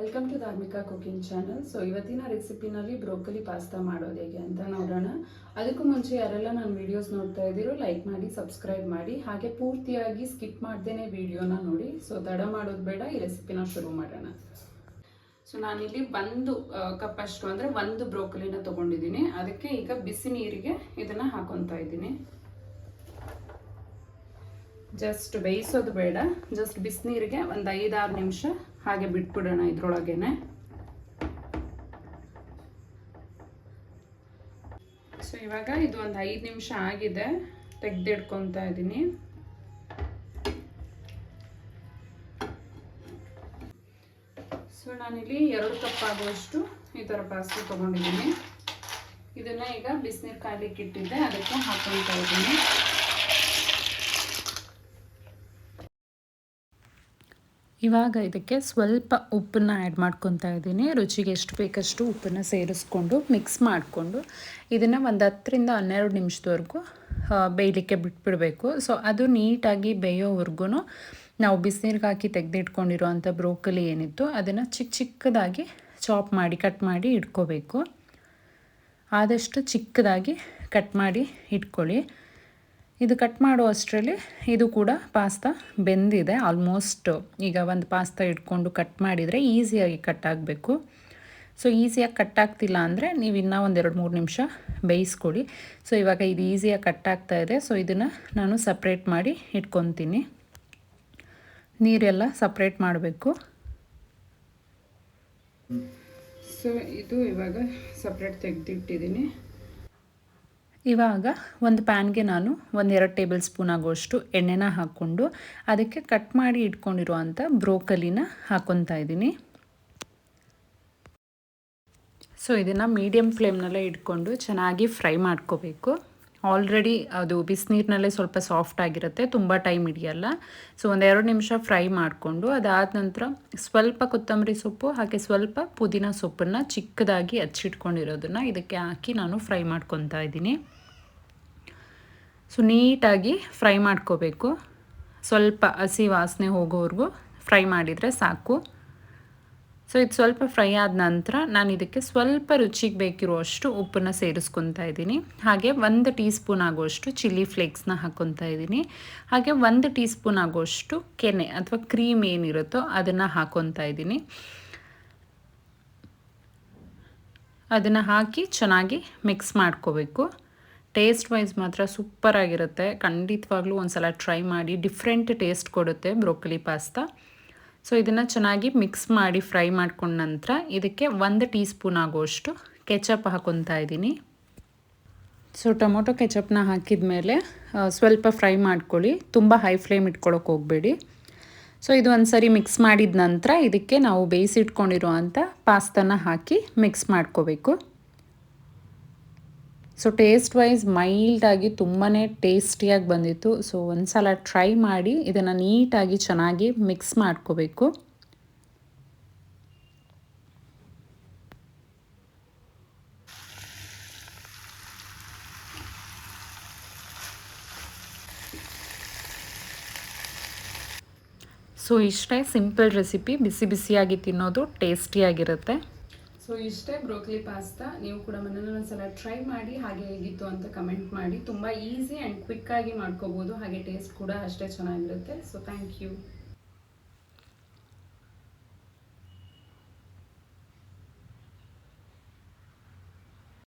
Welcome to Dharmika cooking channel so ಇವತ್ತಿನ ರೆಸಿಪಿನಲ್ಲಿ broccoli pasta ಮಾಡೋದು ಹೇಗೆ ಅಂತ ನೋಡೋಣ. ಅದಕ್ಕೂ ಮುಂಚೆ ಯಾರೆಲ್ಲ ನಾನು ವಿಡಿಯೋಸ್ ನೋಡ್ತಾ ಇದ್ದೀರೋ ಲೈಕ್ ಮಾಡಿ ಸಬ್ಸ್ಕ್ರೈಬ್ ಮಾಡಿ. ಹಾಗೆ ಪೂರ್ತಿಯಾಗಿ ಸ್ಕಿಪ್ ಮಾಡ್ದೇನೆ ವಿಡಿಯೋನ ನೋಡಿ. ಸೊ ತಡ ಮಾಡೋದು ಬೇಡ, ಈ ರೆಸಿಪಿನ ಶುರು ಮಾಡೋಣ. ಸೊ ನಾನಿಲ್ಲಿ ಒಂದು ಕಪ್ ಅಷ್ಟು ಅಂದರೆ ಒಂದು ಬ್ರೋಕಲಿನ ತೊಗೊಂಡಿದ್ದೀನಿ. ಅದಕ್ಕೆ ಈಗ ಬಿಸಿ ನೀರಿಗೆ ಇದನ್ನು ಹಾಕೊತಾ ಇದ್ದೀನಿ. ಜಸ್ಟ್ ಬೇಯಿಸೋದು ಬೇಡ. ಜಸ್ಟ್ ಬಿಸಿನೀರಿಗೆ ಒಂದು ಐದಾರು ನಿಮಿಷ ಹಾಗೆ ಬಿಟ್ಬಿಡೋಣ ಇದ್ರೊಳಗೇನೆ. ಸೊ ಇವಾಗ ಇದು ಒಂದು ಐದು ನಿಮಿಷ ಆಗಿದೆ. ತೆಗೆದಿಡ್ಕೊತಾ ಇದ್ದೀನಿ. ಸೊ ನಾನಿಲ್ಲಿ ಎರಡು ಕಪ್ ಆಗುವಷ್ಟು ಈ ಥರ ಪಾಸ್ತು ತೊಗೊಂಡಿದ್ದೀನಿ. ಇದನ್ನು ಈಗ ಬಿಸಿನೀರು ಕಾಯ್ಲಿಕ್ಕೆ ಇಟ್ಟಿದ್ದೆ. ಅದಕ್ಕೆ ಹಾಕೊತಾ ಇದ್ದೀನಿ. ಇವಾಗ ಇದಕ್ಕೆ ಸ್ವಲ್ಪ ಉಪ್ಪನ್ನ ಆ್ಯಡ್ ಮಾಡ್ಕೊತಾ ಇದ್ದೀನಿ. ರುಚಿಗೆ ಎಷ್ಟು ಬೇಕಷ್ಟು ಉಪ್ಪನ್ನು ಸೇರಿಸ್ಕೊಂಡು ಮಿಕ್ಸ್ ಮಾಡಿಕೊಂಡು ಇದನ್ನು ಒಂದು ಹತ್ತರಿಂದ ಹನ್ನೆರಡು ನಿಮಿಷದವರೆಗೂ ಬೇಯಲಿಕ್ಕೆ ಬಿಟ್ಬಿಡಬೇಕು. ಸೊ ಅದು ನೀಟಾಗಿ ಬೇಯೋವರೆಗೂ ನಾವು ಬಿಸಿನೀರಿಗೆ ಹಾಕಿ ತೆಗೆದಿಟ್ಕೊಂಡಿರೋವಂಥ ಬ್ರೋಕಲಿ ಏನಿತ್ತು ಅದನ್ನು ಚಿಕ್ಕ ಚಿಕ್ಕದಾಗಿ ಚಾಪ್ ಮಾಡಿ, ಕಟ್ ಮಾಡಿ ಇಟ್ಕೋಬೇಕು. ಆದಷ್ಟು ಚಿಕ್ಕದಾಗಿ ಕಟ್ ಮಾಡಿ ಇಟ್ಕೊಳ್ಳಿ. ಇದು ಕಟ್ ಮಾಡೋ ಅಷ್ಟರಲ್ಲಿ ಇದು ಕೂಡ ಪಾಸ್ತಾ ಬೆಂದಿದೆ. ಆಲ್ಮೋಸ್ಟ್ ಈಗ ಒಂದು ಪಾಸ್ತಾ ಇಟ್ಕೊಂಡು ಕಟ್ ಮಾಡಿದರೆ ಈಸಿಯಾಗಿ ಕಟ್ ಆಗಬೇಕು. ಸೊ ಈಸಿಯಾಗಿ ಕಟ್ ಆಗ್ತಿಲ್ಲ ಅಂದರೆ ನೀವು ಇನ್ನೂ ಒಂದೆರಡು ಮೂರು ನಿಮಿಷ ಬೇಯಿಸ್ಕೊಳ್ಳಿ. ಸೊ ಇವಾಗ ಇದು ಈಸಿಯಾಗಿ ಕಟ್ ಆಗ್ತಾ ಇದೆ. ಸೊ ಇದನ್ನು ನಾನು ಸಪ್ರೇಟ್ ಮಾಡಿ ಇಟ್ಕೊತೀನಿ. ನೀರೆಲ್ಲ ಸಪ್ರೇಟ್ ಮಾಡಬೇಕು. ಸೊ ಇದು ಇವಾಗ ಸಪ್ರೇಟ್ ತೆಗೆದಿಟ್ಟಿದ್ದೀನಿ. ಇವಾಗ ಒಂದು ಪ್ಯಾನ್ಗೆ ನಾನು ಒಂದೆರಡು ಟೇಬಲ್ ಸ್ಪೂನ್ ಆಗೋಷ್ಟು ಎಣ್ಣೆನ ಹಾಕ್ಕೊಂಡು ಅದಕ್ಕೆ ಕಟ್ ಮಾಡಿ ಇಟ್ಕೊಂಡಿರುವಂಥ ಬ್ರೋಕಲಿನ ಹಾಕ್ಕೊತಾ ಇದ್ದೀನಿ. ಸೊ ಇದನ್ನು ಮೀಡಿಯಮ್ ಫ್ಲೇಮ್ನಲ್ಲೇ ಇಟ್ಕೊಂಡು ಚೆನ್ನಾಗಿ ಫ್ರೈ ಮಾಡ್ಕೋಬೇಕು. ಆಲ್ರೆಡಿ ಅದು ಬಿಸಿನೀರಿನಲ್ಲೇ ಸ್ವಲ್ಪ ಸಾಫ್ಟ್ ಆಗಿರುತ್ತೆ, ತುಂಬ ಟೈಮ್ ಹಿಡಿಯಲ್ಲ. ಸೊ ಒಂದೆರಡು ನಿಮಿಷ ಫ್ರೈ ಮಾಡಿಕೊಂಡು ಅದಾದ ನಂತರ ಸ್ವಲ್ಪ ಕೊತ್ತಂಬರಿ ಸೊಪ್ಪು, ಹಾಗೆ ಸ್ವಲ್ಪ ಪುದೀನ ಸೊಪ್ಪನ್ನು ಚಿಕ್ಕದಾಗಿ ಹಚ್ಚಿಟ್ಕೊಂಡಿರೋದನ್ನು ಇದಕ್ಕೆ ಹಾಕಿ ನಾನು ಫ್ರೈ ಮಾಡ್ಕೊತಾ ಇದ್ದೀನಿ. ಸೊ ನೀಟಾಗಿ ಫ್ರೈ ಮಾಡ್ಕೋಬೇಕು. ಸ್ವಲ್ಪ ಹಸಿ ವಾಸನೆ ಹೋಗೋವರೆಗೂ ಫ್ರೈ ಮಾಡಿದರೆ ಸಾಕು. ಸೊ ಇದು ಸ್ವಲ್ಪ ಫ್ರೈ ಆದ ನಂತರ ನಾನು ಇದಕ್ಕೆ ಸ್ವಲ್ಪ ರುಚಿಗೆ ಬೇಕಿರುವಷ್ಟು ಉಪ್ಪನ್ನು ಸೇರಿಸ್ಕೊತಾ ಇದ್ದೀನಿ. ಹಾಗೆ ಒಂದು ಟೀ ಸ್ಪೂನ್ ಆಗೋಷ್ಟು ಚಿಲ್ಲಿ ಫ್ಲೇಕ್ಸ್ನ ಹಾಕ್ಕೊತಾ ಇದ್ದೀನಿ. ಹಾಗೆ ಒಂದು ಟೀ ಸ್ಪೂನ್ ಆಗೋಷ್ಟು ಕೆನೆ ಅಥವಾ ಕ್ರೀಮ್ ಏನಿರುತ್ತೋ ಅದನ್ನು ಹಾಕ್ಕೊತಾ ಇದ್ದೀನಿ. ಅದನ್ನು ಹಾಕಿ ಚೆನ್ನಾಗಿ ಮಿಕ್ಸ್ ಮಾಡ್ಕೋಬೇಕು. ಟೇಸ್ಟ್ ವೈಸ್ ಮಾತ್ರ ಸೂಪರಾಗಿರುತ್ತೆ ಖಂಡಿತವಾಗ್ಲೂ ಒಂದು ಸಲ ಟ್ರೈ ಮಾಡಿ ಡಿಫ್ರೆಂಟ್ ಟೇಸ್ಟ್ ಕೊಡುತ್ತೆ ಬ್ರೋಕಲಿ ಪಾಸ್ತಾ ಸೊ ಇದನ್ನು ಚೆನ್ನಾಗಿ ಮಿಕ್ಸ್ ಮಾಡಿ ಫ್ರೈ ಮಾಡ್ಕೊಂಡ ನಂತರ ಇದಕ್ಕೆ ಒಂದು ಟೀ ಸ್ಪೂನ್ ಆಗುವಷ್ಟು ಕೆಚಪ್ ಹಾಕೊತಾ ಇದ್ದೀನಿ. ಸೊ ಟೊಮೊಟೊ ಕೆಚಪ್ನ ಹಾಕಿದ ಮೇಲೆ ಸ್ವಲ್ಪ ಫ್ರೈ ಮಾಡ್ಕೊಳ್ಳಿ. ತುಂಬ ಹೈ ಫ್ಲೇಮ್ ಇಟ್ಕೊಳ್ಳೋಕೆ ಹೋಗಬೇಡಿ. ಸೊ ಇದು ಒಂದು ಸರಿ ಮಿಕ್ಸ್ ಮಾಡಿದ ನಂತರ ಇದಕ್ಕೆ ನಾವು ಬೇಯಿಸಿಟ್ಕೊಂಡಿರೋ ಅಂಥ ಪಾಸ್ತಾನ ಹಾಕಿ ಮಿಕ್ಸ್ ಮಾಡ್ಕೋಬೇಕು. ಸೊ ಟೇಸ್ಟ್ ವೈಸ್ ಮೈಲ್ಡಾಗಿ ತುಂಬಾ ಟೇಸ್ಟಿಯಾಗಿ ಬಂದಿತ್ತು. ಸೊ ಒಂದು ಸಲ ಟ್ರೈ ಮಾಡಿ ಇದನ್ನು ನೀಟಾಗಿ ಚೆನ್ನಾಗಿ ಮಿಕ್ಸ್ ಮಾಡ್ಕೋಬೇಕು. ಸೊ ಇಷ್ಟೇ ಸಿಂಪಲ್ ರೆಸಿಪಿ ಬಿಸಿ ಬಿಸಿಯಾಗಿ ತಿನ್ನೋದು ಟೇಸ್ಟಿಯಾಗಿರುತ್ತೆ ಸೊ ಇಷ್ಟೇ ಬ್ರೋಕ್ಲಿ ಪಾಸ್ತಾ ನೀವು ಕೂಡ ಮನೇಲಿ ಒಂದ್ಸಲ ಟ್ರೈ ಮಾಡಿ ಹಾಗೆ ಹೇಗಿತ್ತು ಅಂತ ಕಮೆಂಟ್ ಮಾಡಿ. ತುಂಬ ಈಸಿ ಆ್ಯಂಡ್ ಕ್ವಿಕ್ಕಾಗಿ ಮಾಡ್ಕೋಬೋದು. ಹಾಗೆ ಟೇಸ್ಟ್ ಕೂಡ ಅಷ್ಟೇ ಚೆನ್ನಾಗಿರುತ್ತೆ. So thank you